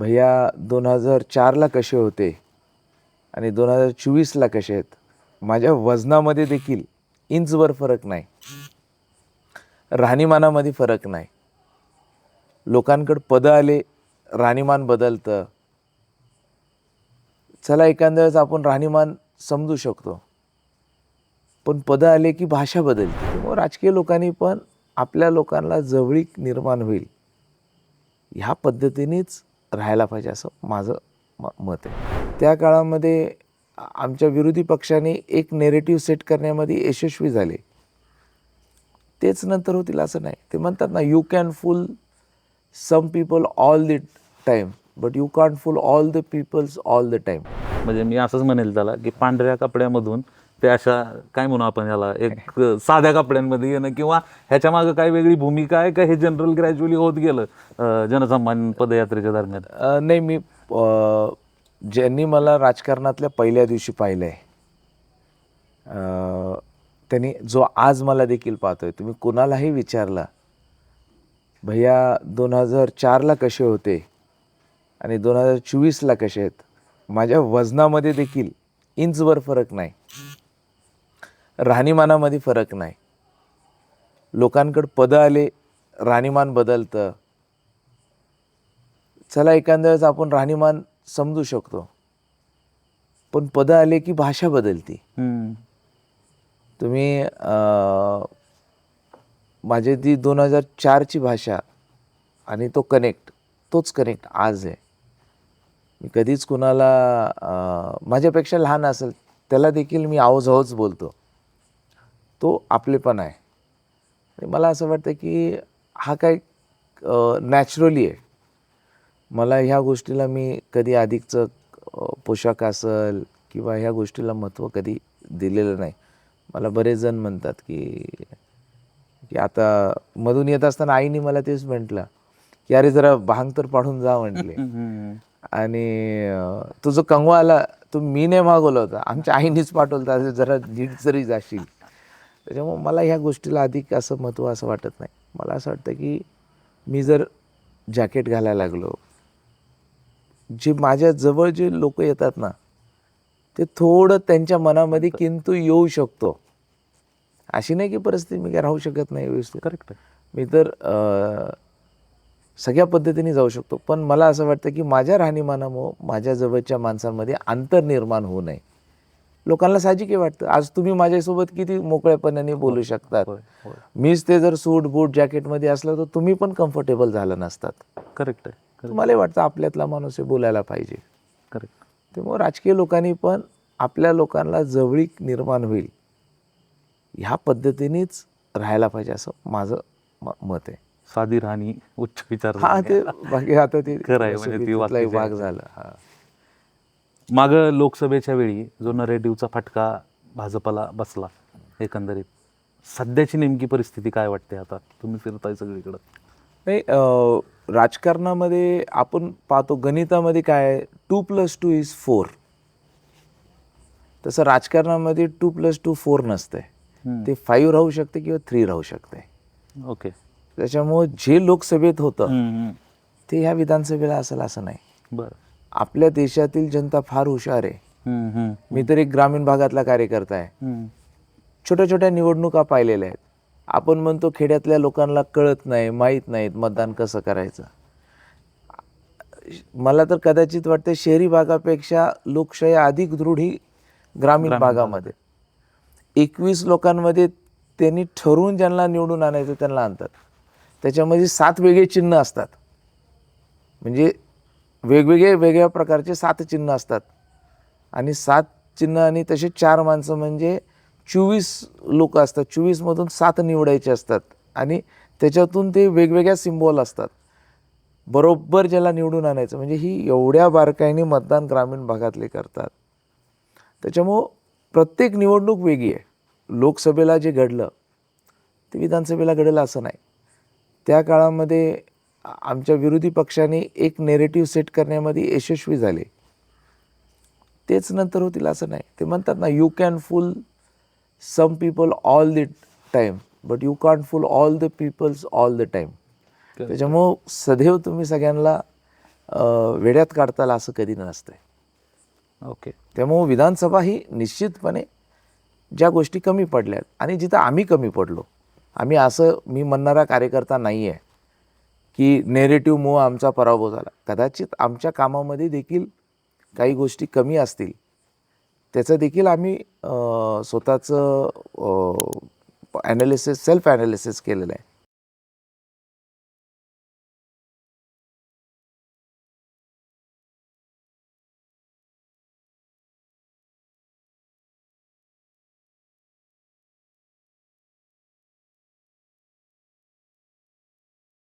भैया दोन हजार चारला कसे होते आणि दोन हजार चोवीसला कसे आहेत? माझ्या वजनामध्ये देखील इंचवर फरक नाही. राहणीमानामध्ये फरक नाही. लोकांकडे पदं आले राहणीमान बदलतं. चला एखाद्या वेळेस आपण राहणीमान समजू शकतो. पण पदं आले की भाषा बदलते. मग राजकीय लोकांनी पण आपल्या लोकांना जवळीक निर्माण होईल. ह्या पद्धतीनेच राहायला पाहिजे असं माझं म मत आहे. त्या काळामध्ये आमच्या विरोधी पक्षाने एक नेरेटिव्ह सेट करण्यामध्ये यशस्वी झाले. तेच नंतर होतील असं नाही. ते म्हणतात ना you can fool some people all the time but you can fool all the peoples all the time म्हणजे मी असंच म्हणेल त्याला की पांढऱ्या कपड्यामधून ते अशा काय म्हणू आपण याला एक साध्या कपड्यांमध्ये येणं किंवा ह्याच्या मागे काय वेगळी भूमिका आहे का हे जनरल ग्रॅज्युअली होत गेलं जनसामान्य पदयात्रेच्या दरम्यान? नाही मी ज्यांनी मला राजकारणातल्या पहिल्या दिवशी पाहिलं आहे त्यांनी जो आज मला देखील पाहतोय तुम्ही कुणालाही विचारला भैया दोन हजार चारला कसे होते आणि दोन हजार चोवीसला कसे आहेत? माझ्या वजनामध्ये देखील इंचवर फरक नाही. राहणीमानामध्ये फरक नाही. लोकांकडे पदं आले राहणीमान बदलतं. चला एखाद्या वेळेस आपण राहणीमान समजू शकतो. पण पदं आले की भाषा बदलती. तुम्ही माझी ती दोन हजार चारची भाषा आणि तो कनेक्ट तोच कनेक्ट आज आहे. मी कधीच कुणाला माझ्यापेक्षा लहान असेल त्याला देखील मी आहोज बोलतो. तो आपलेपण आहे. आणि मला असं वाटतं की हा काय नॅचरली आहे. मला ह्या गोष्टीला मी कधी अधिकचं पोशाख असेल किंवा ह्या गोष्टीला महत्त्व कधी दिलेलं नाही. मला बरेच जण म्हणतात की की आता मधून येत असताना आईने मला तेच म्हटलं की अरे जरा भांग तर पाडून जा म्हटले. आणि अ, तो जो कंगवा आला तो मी नाही मागवला होता. आमच्या आईनेच पाठवलं जरा नीट जरी जाशील. त्याच्यामुळे मला ह्या गोष्टीला अधिक असं महत्त्व असं वाटत नाही. मला असं वाटतं की मी जर जॅकेट घालायला लागलो जे माझ्या जवळ जे लोक येतात ना ते थोडं त्यांच्या मनामध्ये किंतु येऊ शकतो. अशी नाही की परिस्थिती मी काय राहू शकत नाही व्यवस्थित. करेक्ट मी तर सगळ्या पद्धतीने जाऊ शकतो. पण मला असं वाटतं की माझ्या राहणीमानामुळं माझ्या जवळच्या माणसांमध्ये अंतर निर्माण होऊ नये. लोकांना साहजिक वाटतं. आज तुम्ही माझ्यासोबत किती मोकळेपणाने बोलू शकतात. मीच ते जर सूट बूट जॅकेटमध्ये असलं तर तुम्ही पण कम्फर्टेबल झालं नसतात. करेक्ट आहे तुम्हालाही वाटतं आपल्यातला माणूस आहे बोलायला पाहिजे. करेक्ट त्यामुळे राजकीय लोकांनी पण आपल्या लोकांना जवळीक निर्माण होईल. ह्या पद्धतीनेच राहायला पाहिजे असं माझं मत आहे. साधी राहणी उच्च विचार हा ते बाकी आता ते म्हणजे आहे. झाला. हा. माग लोकसभेच्या वेळी जो नरेटिव्हचा फटका भाजपला बसला एकंदरीत. सध्याची नेमकी परिस्थिती काय वाटते आता? तुम्ही फिरताय सगळीकडं. नाही राजकारणामध्ये आपण पाहतो गणितामध्ये काय two plus two is four तसं राजकारणामध्ये टू प्लस टू फोर नसतंय. ते फाईव्ह राहू शकते किंवा थ्री राहू शकते. ओके. त्याच्यामुळं जे लोकसभेत होतं ते ह्या विधानसभेला असेल असं नाही. बरं. आपल्या देशातील जनता फार हुशार आहे. मी तर एक ग्रामीण भागातला कार्यकर्ता आहे. छोट्या छोट्या निवडणुका पाहिलेल्या आहेत. आपण म्हणतो खेड्यातल्या लोकांना कळत नाही माहीत नाहीत मतदान कसं करायचं. मला तर कदाचित वाटतं शहरी भागापेक्षा लोकशाही अधिक दृढ ही ग्रामीण भागामध्ये. एकवीस लोकांमध्ये त्यांनी ठरवून ज्यांना निवडून आणायचं त्यांना आणतात. त्याच्यामध्ये सात वेगळे चिन्ह असतात. म्हणजे वेगवेगळे वेगळ्या प्रकारचे सात चिन्ह असतात. आणि सात चिन्ह आणि तसे चार माणसं म्हणजे चोवीस लोक असतात. चोवीसमधून सात निवडायचे असतात. आणि त्याच्यातून ते वेगवेगळ्या सिम्बॉल असतात. बरोबर ज्याला निवडून आणायचं म्हणजे ही एवढ्या बारकाईने मतदान ग्रामीण भागातले करतात. त्याच्यामुळं प्रत्येक निवडणूक वेगळी आहे. लोकसभेला जे घडलं ते विधानसभेला घडलं असं नाही. त्या काळामध्ये आमच्या विरोधी पक्षाने एक नेरेटिव्ह सेट करण्यामध्ये यशस्वी झाले. तेच नंतर होतील असं नाही. ते म्हणतात ना you can fool some people all the time but you can't fool all the peoples all the time त्याच्यामुळं सदैव तुम्ही सगळ्यांना वेड्यात काढताल असं कधी नसतंय. ओके त्यामुळं विधानसभा ही निश्चितपणे ज्या गोष्टी कमी पडल्यात आणि जिथं आम्ही कमी पडलो आम्ही असं मी म्हणणारा कार्यकर्ता नाही आहे की नेरेटिव्हमुळं आमचा पराभव झाला. कदाचित आमच्या कामामध्ये देखील काही गोष्टी कमी असतील. त्याचं देखील आम्ही स्वतःचं ॲनालिसिस सेल्फ ॲनालिसिस केलेलं आहे.